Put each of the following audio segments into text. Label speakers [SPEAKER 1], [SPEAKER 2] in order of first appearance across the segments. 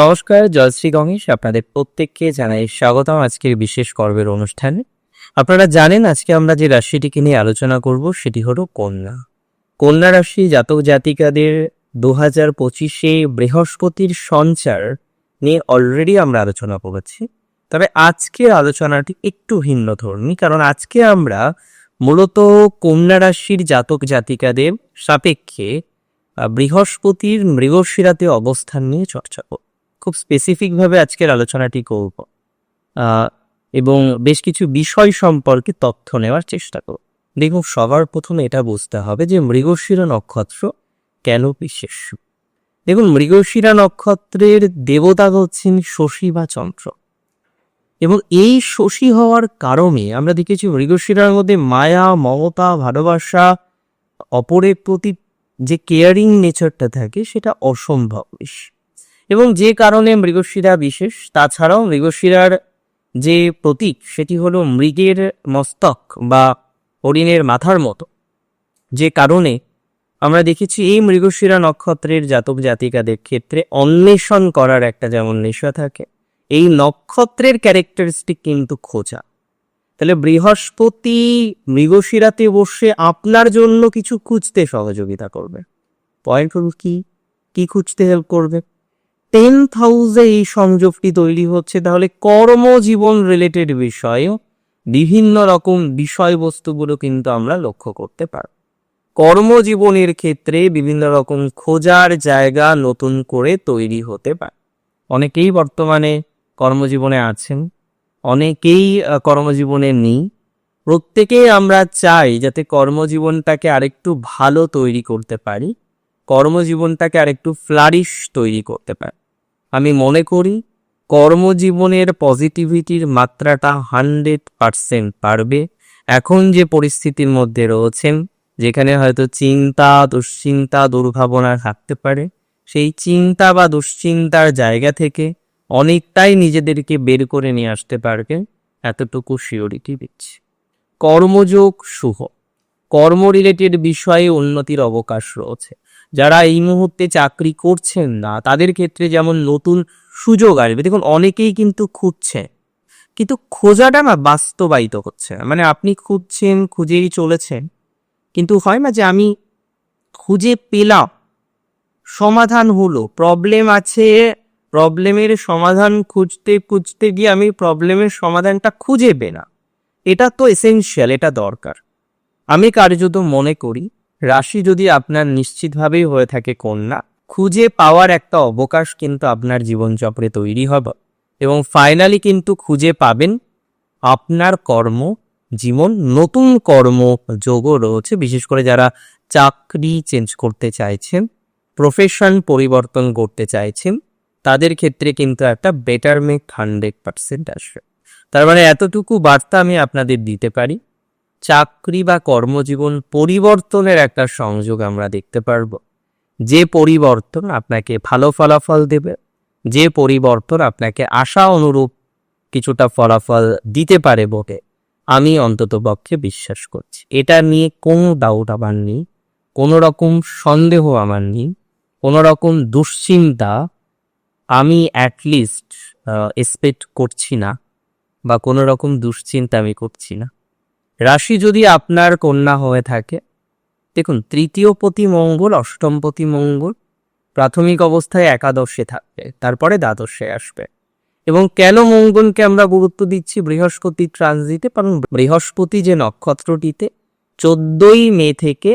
[SPEAKER 1] নমস্কার জয়শ্রী গণেশ। আপনাদের প্রত্যেককে জানাই স্বাগতম আজকের বিশেষ পর্বের অনুষ্ঠানে। আপনারা জানেন আজকে আমরা যে রাশিটিকে নিয়ে আলোচনা করব, সেটি হলো কন্যা। কন্যা রাশি জাতক জাতিকাদের দু হাজার পঁচিশে বৃহস্পতির সঞ্চার নিয়ে অলরেডি আমরা আলোচনা করেছি। তবে আজকের আলোচনাটি একটু ভিন্ন ধর্মী, কারণ আজকে আমরা মূলত কন্যা রাশির জাতক জাতিকাদের সাপেক্ষে বৃহস্পতির মৃগশিরাতে অবস্থান নিয়ে চর্চা করব। খুব স্পেসিফিকভাবে আজকের আলোচনাটি করব। এবং বেশ কিছু বিষয় সম্পর্কে তথ্য নেওয়ার চেষ্টা করব। দেখুন, সবার প্রথমে এটা বুঝতে হবে যে মৃগশিরা নক্ষত্র কেন বিশেষ? দেখুন, মৃগশিরা নক্ষত্রের দেবতা হচ্ছেন শশী বা চন্দ্র। এবং এই শশী হওয়ার কারণে আমরা দেখেছি মৃগশিরার মধ্যে মায়া, মমতা, ভালোবাসা, অপরের প্রতি যে কেয়ারিং নেচারটা থাকে, সেটা অসম্ভব বেশি। এবং যে কারণে মৃগশিরা বিশেষ, তাছাড়াও মৃগশিরার যে প্রতীক, সেটি হলো মৃগের মস্তক বা হরিণের মাথার মতো। যে কারণে আমরা দেখেছি এই মৃগশিরা নক্ষত্রের জাতক জাতিকাদের ক্ষেত্রে অন্বেষণ করার একটা যেমন নেশা থাকে, এই নক্ষত্রের ক্যারেক্টারিস্টিক কিন্তু খোঁজা। তাহলে বৃহস্পতি মৃগশিরাতে বসে আপনার জন্য কিছু খুঁজতে সহযোগিতা করবে। পয়েন্ট হল কি? কি খুঁজতে হেল্প করবে? টেন হাউসে এই সংযোগটি তৈরি হচ্ছে। তাহলে কর্মজীবন রিলেটেড বিষয়ে, বিভিন্ন রকম বিষয়বস্তুগুলো কিন্তু আমরা লক্ষ্য করতে পারব। কর্মজীবনের ক্ষেত্রে বিভিন্ন রকম খোঁজার জায়গা নতুন করে তৈরি হতে পারে। অনেকেই বর্তমানে কর্মজীবনে আছেন, অনেকেই কর্মজীবনে নেই। প্রত্যেকেই আমরা চাই যাতে কর্মজীবনটাকে আরেকটু ভালো তৈরি করতে পারি, কর্মজীবনটাকে আরেকটু ফ্লারিশ তৈরি করতে পারি। আমি মনে করি, কর্মজীবনের পজিটিভিটির মাত্রাটা হান্ড্রেড পারসেন্ট পারবে। এখন যে পরিস্থিতির মধ্যে রয়েছেন, যেখানে হয়তো চিন্তা, দুশ্চিন্তা, দুর্ভাবনা থাকতে পারে, সেই চিন্তা বা দুশ্চিন্তার জায়গা থেকে অনেকটাই নিজেদেরকে বের করে নিয়ে আসতে পারবেন এতটুকু শিওরিটি দিচ্ছি। কর্মযোগ শুভ। কর্ম রিলেটেড বিষয়ে উন্নতির অবকাশ রয়েছে। যারা এই মুহূর্তে চাকরি করছেন না, তাদের ক্ষেত্রে যেমন নতুন সুযোগ আসবে, দেখুন অনেকেই কিন্তু খুঁজছে, কিন্তু খোঁজাটা না বাস্তবায়িত হচ্ছে না। মানে আপনি খুঁজছেন, খুঁজেই চলেছেন, কিন্তু হয় না যে আমি খুঁজে পেলাম, সমাধান হলো প্রবলেম আছে প্রবলেমের সমাধান খুঁজতে খুঁজতে গিয়ে আমি প্রবলেমের সমাধানটা খুঁজে পেলাম এটা তো এসেনশিয়াল এটা দরকার আমি কার্যত মনে করি রাশি যদি আপনার নিশ্চিতভাবেই হয়ে থাকে কন্যা, খুঁজে পাওয়ার একটা অবকাশ কিন্তু আপনার জীবনচক্রে তৈরি হবে। এবং ফাইনালি কিন্তু খুঁজে পাবেন আপনার কর্ম, জীবন, নতুন কর্ম যোগও রয়েছে। বিশেষ করে যারা চাকরি চেঞ্জ করতে চাইছেন প্রফেশন পরিবর্তন করতে চাইছেন, তাদের ক্ষেত্রে কিন্তু একটা বেটারমেন্ট হান্ড্রেড পার্সেন্ট আসবে। তার মানে এতটুকু বার্তা আমি আপনাদের দিতে পারি। চাকরি বা কর্মজীবন পরিবর্তনের একটা সংযোগ আমরা দেখতে পারব। যে পরিবর্তন আপনাকে ভালো ফলাফল দেবে, যে পরিবর্তন আপনাকে আশা অনুরূপ কিছুটা ফলাফল দিতে পারে বটে, আমি অন্তত পক্ষে বিশ্বাস করছি। এটা নিয়ে কোনো ডাউট আমার নেই, কোনো রকম সন্দেহ আমার নেই, কোনো রকম দুশ্চিন্তা আমি অ্যাটলিস্ট এক্সপেক্ট করছি না, বা কোনো রকম দুশ্চিন্তা আমি করছি না। রাশি যদি আপনার কন্যা হয়ে থাকে, দেখুন, তৃতীয় পতি মঙ্গল, অষ্টম পতি মঙ্গল, প্রাথমিক অবস্থায় একাদশে থাকবে, তারপরে দ্বাদশে আসবে। এবং কেন মঙ্গলকে আমরা গুরুত্ব দিচ্ছি? বৃহস্পতি ট্রানজিটে, কারণ বৃহস্পতি যে নক্ষত্রটিতে চোদ্দই মে থেকে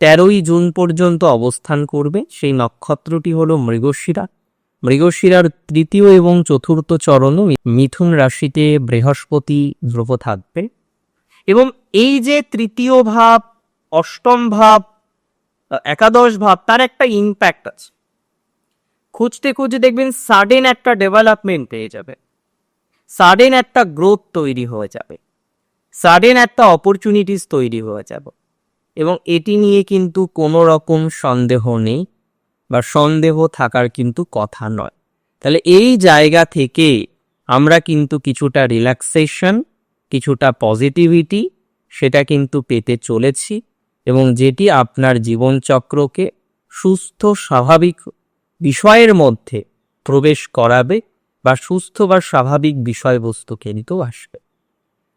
[SPEAKER 1] তেরোই জুন পর্যন্ত অবস্থান করবে, সেই নক্ষত্রটি হলো মৃগশিরা। মৃগশিরার তৃতীয় এবং চতুর্থ চরণও মিথুন রাশিতে বৃহস্পতি, ধ্রুব থাকবে। এবং এই যে তৃতীয় ভাব, অষ্টম ভাব, একাদশ ভাব, তার একটা ইম্প্যাক্ট আছে। খুঁজতে খুঁজতে দেখবেন সাডেন একটা ডেভেলপমেন্ট পেয়ে যাবে। সাডেন একটা গ্রোথ তৈরি হয়ে যাবে। সাডেন একটা অপরচুনিটিস তৈরি হয়ে যাবে। এবং এটি নিয়ে কিন্তু কোনো রকম সন্দেহ নেই বা সন্দেহ থাকার কিন্তু কথা নয়। তাহলে এই জায়গা থেকে আমরা কিন্তু কিছুটা রিল্যাক্সেশন কিছুটা পজিটিভিটি সেটা কিন্তু পেতে চলেছি এবং যেটি আপনার জীবনচক্রকে সুস্থ, স্বাভাবিক বিষয়ের মধ্যে প্রবেশ করাবে বা সুস্থ বা স্বাভাবিক বিষয়বস্তু কিন্তু আসবে।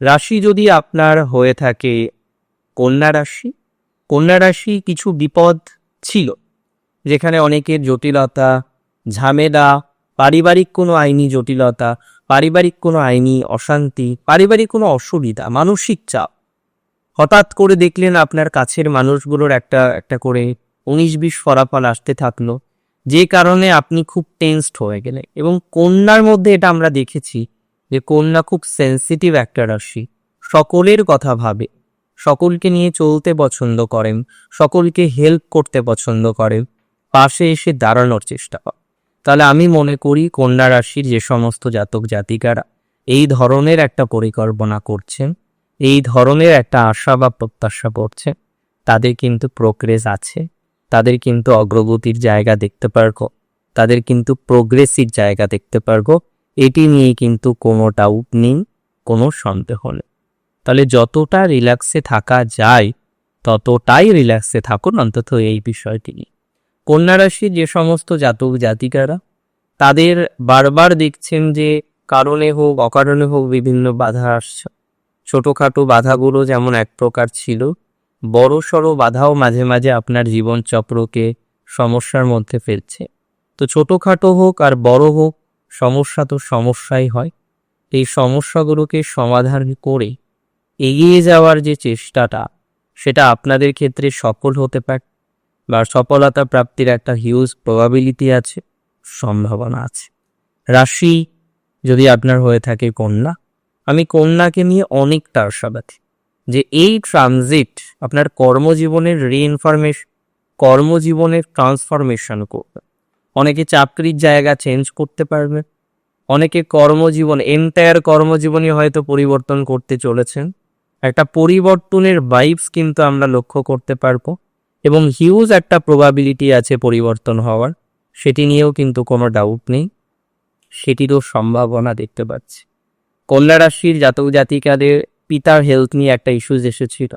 [SPEAKER 1] রাশি যদি আপনার হয়ে থাকে কন্যা রাশি কন্যা রাশি কিছু বিপদ ছিল, যেখানে অনেকের জটিলতা, ঝামেলা, পারিবারিক কোনো আইনি জটিলতা পারিবারিক কোনো আইনি অশান্তি, পারিবারিক কোনো অসুবিধা, মানসিক চাপ। হঠাৎ করে দেখলেন আপনার কাছের মানুষগুলোর একটা একটা করে উনিশ বিশ ফলাফল আসতে থাকল। যে কারণে আপনি খুব টেনসড হয়ে গেলেন এবং কন্যার মধ্যে এটা আমরা দেখেছি যে কন্যা খুব সেন্সিটিভ একটা রাশি। সকলের কথা ভাবে। সকলকে নিয়ে চলতে পছন্দ করেন। সকলকে হেল্প করতে পছন্দ করেন। পাশে এসে দাঁড়ানোর চেষ্টা করে তাহলে আমি মনে করি কন্যা রাশির যে সমস্ত জাতক জাতিকারা এই ধরনের একটা পরিকল্পনা করছেন এই ধরনের একটা আশা বা প্রত্যাশা করছে, তাদের কিন্তু প্রোগ্রেস আছে, তাদের কিন্তু অগ্রগতির জায়গা দেখতে পারব, তাদের কিন্তু প্রোগ্রেসিভ জায়গা দেখতে পারব, এটি নিয়ে কিন্তু কোনো ডাউট নেই, কোনো সন্দেহ নেই। তাহলে যতটা রিল্যাক্সে থাকা যায়, ততটাই রিল্যাক্সে থাকুন অন্তত এই বিষয়টি নিয়ে। কন্যা রাশির যে সমস্ত জাতক জাতিকারা, তাদের বারবার দেখছেন যে কারণে হোক, অকারণে হোক বিভিন্ন বাধা আসছে। ছোটোখাটো বাধাগুলো যেমন এক প্রকার ছিল বড় সড়ো বাধাও মাঝে মাঝে আপনার জীবন চক্রকে সমস্যার মধ্যে ফেলছে। তো ছোটোখাটো হোক আর বড় হোক, সমস্যা তো সমস্যাই হয়। এই সমস্যাগুলোকে সমাধান করে এগিয়ে যাওয়ার যে চেষ্টাটা, সেটা আপনাদের ক্ষেত্রে সফল হতে পারে বা সফলতা প্রাপ্তির একটা হিউজ প্রবাবিলিটি আছে, সম্ভাবনা আছে। রাশি যদি আপনার হয়ে থাকে কন্যা, আমি কন্যাকে নিয়ে অনেকটা আশাবাদী যে এই ট্রানজিট আপনার কর্মজীবনের রিইনফরমেশন কর্মজীবনের ট্রান্সফরমেশন করবে। অনেকে চাকরির জায়গা চেঞ্জ করতে পারবে, অনেকে কর্মজীবন এন্টায়ার কর্মজীবনই হয়তো পরিবর্তন করতে চলেছেন। একটা পরিবর্তনের ভাইবস কিন্তু আমরা লক্ষ্য করতে পারব। এবং হিউজ একটা প্রবাবিলিটি আছে পরিবর্তন হওয়ার, সেটি নিয়েও কিন্তু কোনো ডাউট নেই। সেটিরও সম্ভাবনা দেখতে পাচ্ছি। কন্যা রাশির জাতক জাতিকাদের পিতার হেলথ নিয়ে একটা ইস্যুজ এসেছিল।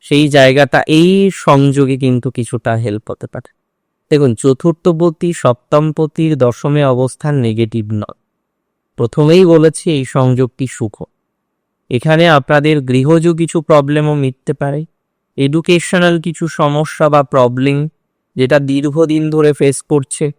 [SPEAKER 1] সেই জায়গাটা, এই সংযোগে কিন্তু কিছুটা হেল্প হতে পারে। দেখুন, চতুর্থপতি সপ্তমপতির দশমে অবস্থান নেগেটিভ নয়। প্রথমেই বলেছি এই সংযোগটি সুখ। এখানে আপনাদের গৃহজ কিছু প্রবলেমও মিটতে পারে। এডুকেশনাল কিছু সমস্যা বা প্রবলেম যেটা দীর্ঘদিন ধরে ফেস করছে,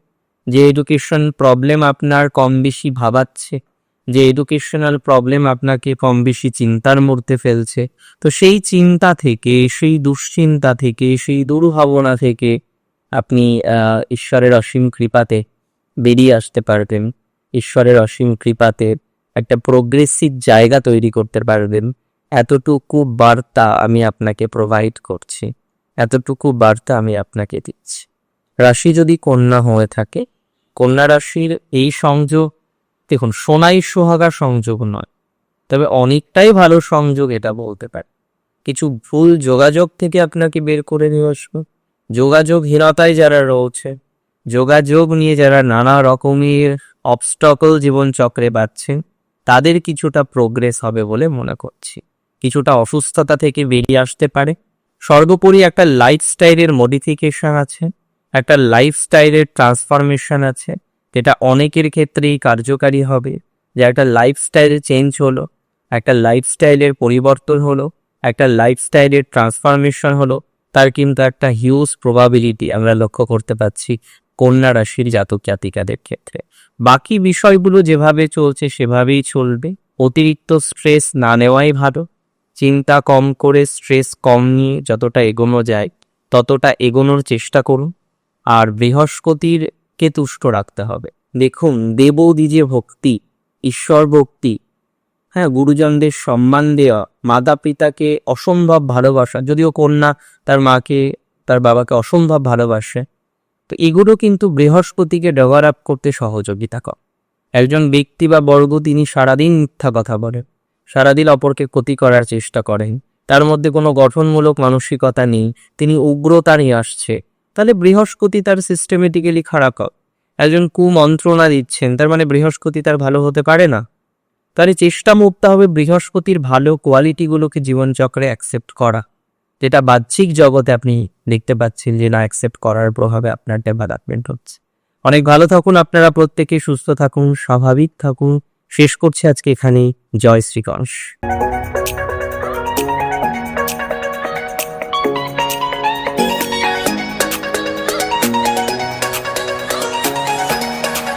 [SPEAKER 1] যে এডুকেশন প্রবলেম আপনার কম বেশি ভাবাচ্ছে, যে এডুকেশনাল প্রবলেম আপনাকে কম বেশি চিন্তার মধ্যে ফেলছে, তো সেই চিন্তা থেকে, সেই দুশ্চিন্তা থেকে, সেই দুর্ভাবনা থেকে আপনি ঈশ্বরের অসীম কৃপাতে বেরিয়ে আসতে পারবেন, ঈশ্বরের অসীম কৃপাতে একটা প্রোগ্রেসিভ জায়গা তৈরি করতে পারবেন। এতটুকু বার্তা আমি আপনাকে প্রোভাইড করছি। এতটুকু বার্তা আমি আপনাকে দিচ্ছি। রাশি যদি কন্যা হয়ে থাকে, কন্যা রাশির এই সংযোগ, দেখুন, সোনাই সোহাগা সংযোগ নয়। তবে অনেকটাই ভালো সংযোগ এটা বলতে পারে। কিছু ভুল যোগাযোগ থেকে আপনাকে বের করে নিয়ে আসব। যোগাযোগহীনতায় যারা রয়েছে, যোগাযোগ নিয়ে যারা নানা রকমের অবস্টকল জীবন চক্রে পাচ্ছেন তাদের কিছুটা প্রোগ্রেস হবে বলে মনে করছি। কিছুটা অসুস্থতা থেকে বেরিয়ে আসতে পারে। সর্বোপরি একটা লাইফস্টাইলের মডিফিকেশন আছে, একটা লাইফস্টাইলের ট্রান্সফরমেশন আছে, যেটা অনেকের ক্ষেত্রেই কার্যকারী হবে। যে একটা লাইফস্টাইল চেঞ্জ হলো, একটা লাইফস্টাইলের পরিবর্তন হলো, একটা লাইফস্টাইলের ট্রান্সফরমেশন হলো, তার কিন্তু একটা হিউজ প্রবাবিলিটি আমরা লক্ষ্য করতে পারছি কন্যা রাশির জাতক জাতিকাদের ক্ষেত্রে। বাকি বিষয়গুলো যেভাবে চলছে সেভাবেই চলবে। অতিরিক্ত স্ট্রেস না নেওয়াই ভালো। চিন্তা কম করে স্ট্রেস কম নিয়ে যতটা এগোনো যায়, ততটা এগোনোর চেষ্টা করুন। আর বৃহস্পতির কে তুষ্ট রাখতে হবে। দেখুন, দেবৌদি যে ভক্তি, ঈশ্বর ভক্তি হ্যাঁ গুরুজনদের সম্মান দেওয়া মাতা পিতাকে অসম্ভব ভালোবাসা, যদিও কন্যা তার মাকে, তার বাবাকে অসম্ভব ভালোবাসে, তো এগুলো কিন্তু বৃহস্পতিকে ডেভেলপ করতে সহযোগিতা করে। একজন ব্যক্তি বা বর্গ, তিনি সারাদিন মিথ্যা কথা বলেন সারাদিন অপরকে ক্ষতি করার চেষ্টা করেন। তার মধ্যে কোনো গঠনমূলক মানসিকতা নেই, তিনি উগ্রতা নিয়ে আসছে। তাহলে বৃহস্পতি তার সিস্টেমেটিক্যালি খারাপ। একজন কুমন্ত্রণা দিচ্ছেন, তার মানে বৃহস্পতি তার ভালো হতে পারে না। তাহলে চেষ্টা মুক্তা হবে বৃহস্পতির ভালো কোয়ালিটিগুলোকে জীবনচক্রে অ্যাকসেপ্ট করা। যেটা বাহ্যিক জগতে আপনি দেখতে পাচ্ছেন যে না অ্যাকসেপ্ট করার প্রভাবে আপনার ডেভেলপমেন্ট হচ্ছে। অনেক ভালো থাকুন, আপনারা প্রত্যেকে সুস্থ থাকুন, স্বাভাবিক থাকুন। শেষ করছি আজকে এখানেই। জয় শ্রীগণেশ